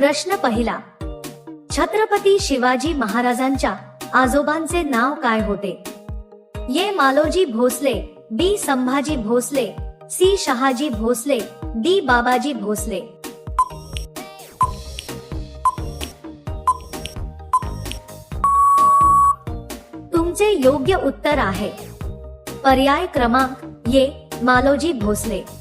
प्रश्न पहिला. छत्रपती शिवाजी महाराजांच्या आजोबांचे नाव काय होते? A Maloji Bhosale B. Sambhaji Bhosale C. Shahaji Bhosale D. Babaji Bhosale. तुमचे योग्य उत्तर आहे. पर्याय क्रमांक ये मालोजी भोसले.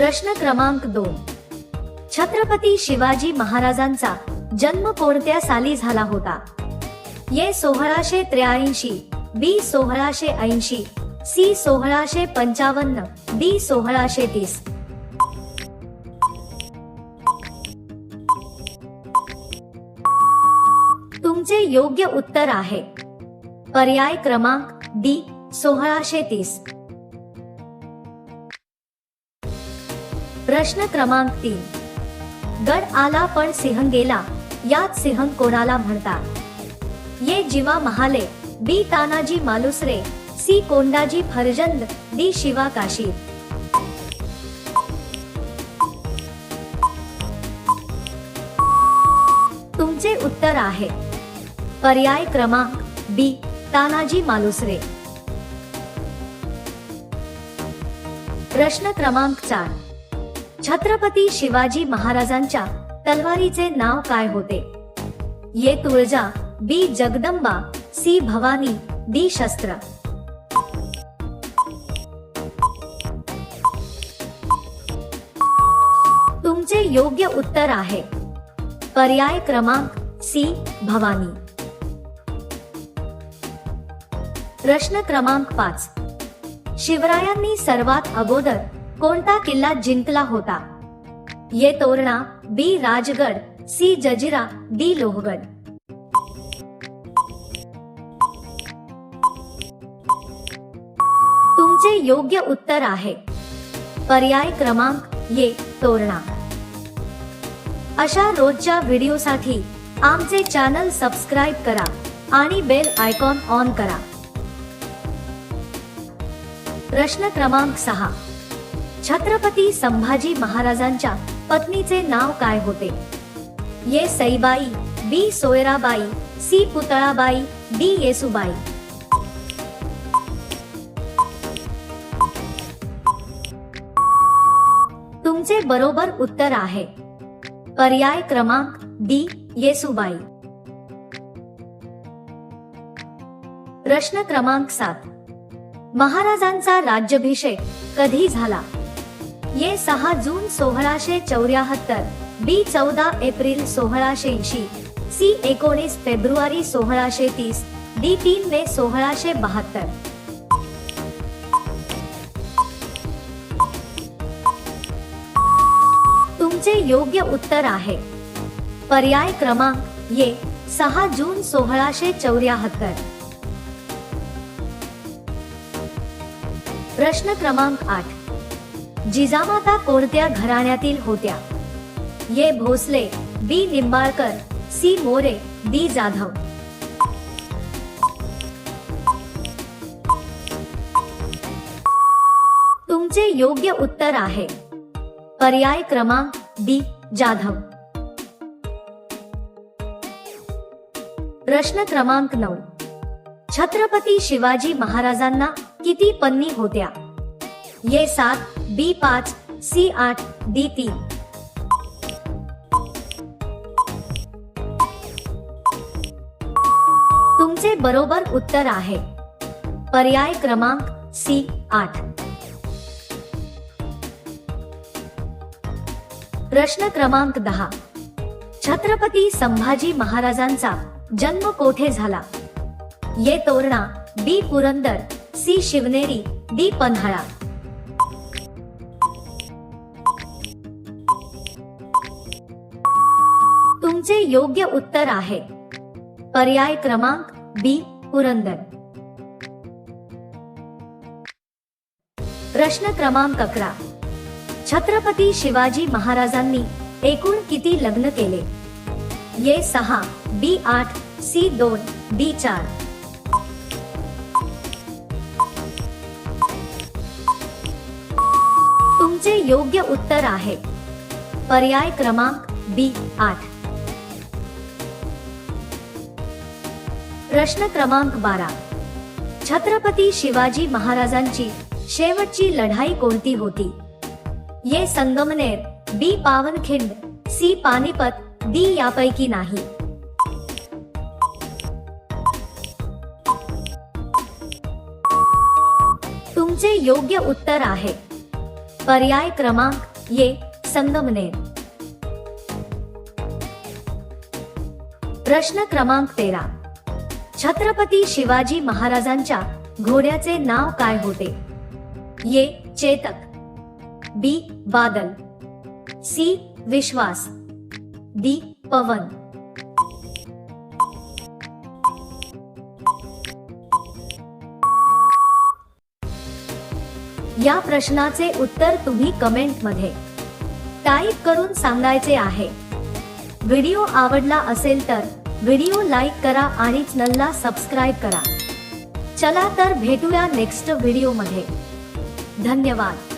प्रश्न क्रमांक दोन. छत्रपती शिवाजी महाराजांचा जन्म कोणत्या साली झाला होता? ये सोळाशे त्र्याऐंशी बी सोळाशे ऐंशी सी सोळाशे पंचावन्न डी सोळाशे तीस. तुमचे योग्य उत्तर आहे. पर्याय क्रमांक डी सोळाशे तीस. प्रश्न क्रमांक तीन. गड आला पण सिंह गेला यात सिंह कोणाला म्हणतात? A Jiva Mahale B Tanaji Malusare C Kondaji Farzand D Shiva Kashi तुमचे उत्तर आहे. पर्याय क्रमांक बी तानाजी मालुसरे. प्रश्न क्रमांक चार. छत्रपती शिवाजी महाराजांच्या तलवारीचे नाव काय होते? A Tulja B. Jagdamba C. Bhavani D. शस्त्र. तुमचे योग्य उत्तर आहे. पर्याय क्रमांक सी. भवानी. प्रश्न क्रमांक पाच. शिवरायांनी सर्वात अगोदर कोणता किल्ला जिंकला होता? A Torna B Rajgad C Janjira D Lohgad. तुमचे योग्य उत्तर आहे. पर्याय क्रमांक ये तोरणा. अशा रोजच्या व्हिडिओसाठी आमचे चॅनल सबस्क्राईब करा आणि बेल आयकॉन ऑन करा. प्रश्न क्रमांक सहा. छत्रपती संभाजी महाराजांच्या पत्नीचे नाव काय होते? A Saibai B. Soyarabai C. Putalabai D. Yesubai. तुमचे बरोबर उत्तर आहे. पर्याय क्रमांक डी. येसुबाई. प्रश्न क्रमांक सात. महाराजांचा राज्याभिषेक कधी झाला? ये सहा जून सोळाशे चौऱ्याहत्तर बी चौदा एप्रिल सोळाशे ऐंशी सी एकोणीस फेब्रुवारी सोळाशे तीस डी तीन मे सोळाशे बहात्तर. तुमचे योग्य उत्तर आहे. पर्याय क्रमांक ये सहा जून सोळाशे चौऱ्याहत्तर. प्रश्न क्रमांक आठ. जिजामाता कोणत्या घराण्यातील होत्या? A Bhosale B. Nimbalkar C. More D. Jadhav. तुमचे योग्य उत्तर आहे. पर्याय क्रमांक डी. जाधव. प्रश्न क्रमांक नऊ. छत्रपती शिवाजी महाराजांना किती पत्नी होत्या? ये सात बी पाच सी आठ डी तीन. तुमचे बरोबर उत्तर आहे. पर्याय क्रमांक सी आठ. प्रश्न क्रमांक दहा. छत्रपती संभाजी महाराजांचा जन्म कोठे झाला? A Torna B Purandar C Shivneri D Panhala. तुमचे योग्य उत्तर आहे. पर्याय क्रमांक बी पुरंदर. प्रश्न क्रमांक अकरा. छत्रपती शिवाजी महाराजांनी एकूण किती लग्न केले? ये सहा बी आठ सी दोन डी चार. तुमचे तुमचे योग्य उत्तर आहे. पर्याय क्रमांक बी आठ. प्रश्न क्रमांक बारा. छत्रपती शिवाजी महाराजांची शेवटची लढाई कोणती होती? A Sangamner B. Pavankhind C. Panipat D. यापैकी नाही. तुमचे योग्य उत्तर आहे. पर्याय क्रमांक ये संगमनेर. प्रश्न क्रमांक तेरा. छत्रपती शिवाजी महाराजांच्या घोड्याचे नाव काय होते? A Chetak B. Badal C. Vishwas D. Pawan. या प्रश्नाचे उत्तर तुम्ही कमेंटमध्ये टाईप करून सांगायचे आहे. व्हिडिओ आवडला असेल तर व्हिडिओ लाईक करा आणि चॅनलला सबस्क्राईब करा. चला तर भेटूया नेक्स्ट व्हिडिओमध्ये धन्यवाद.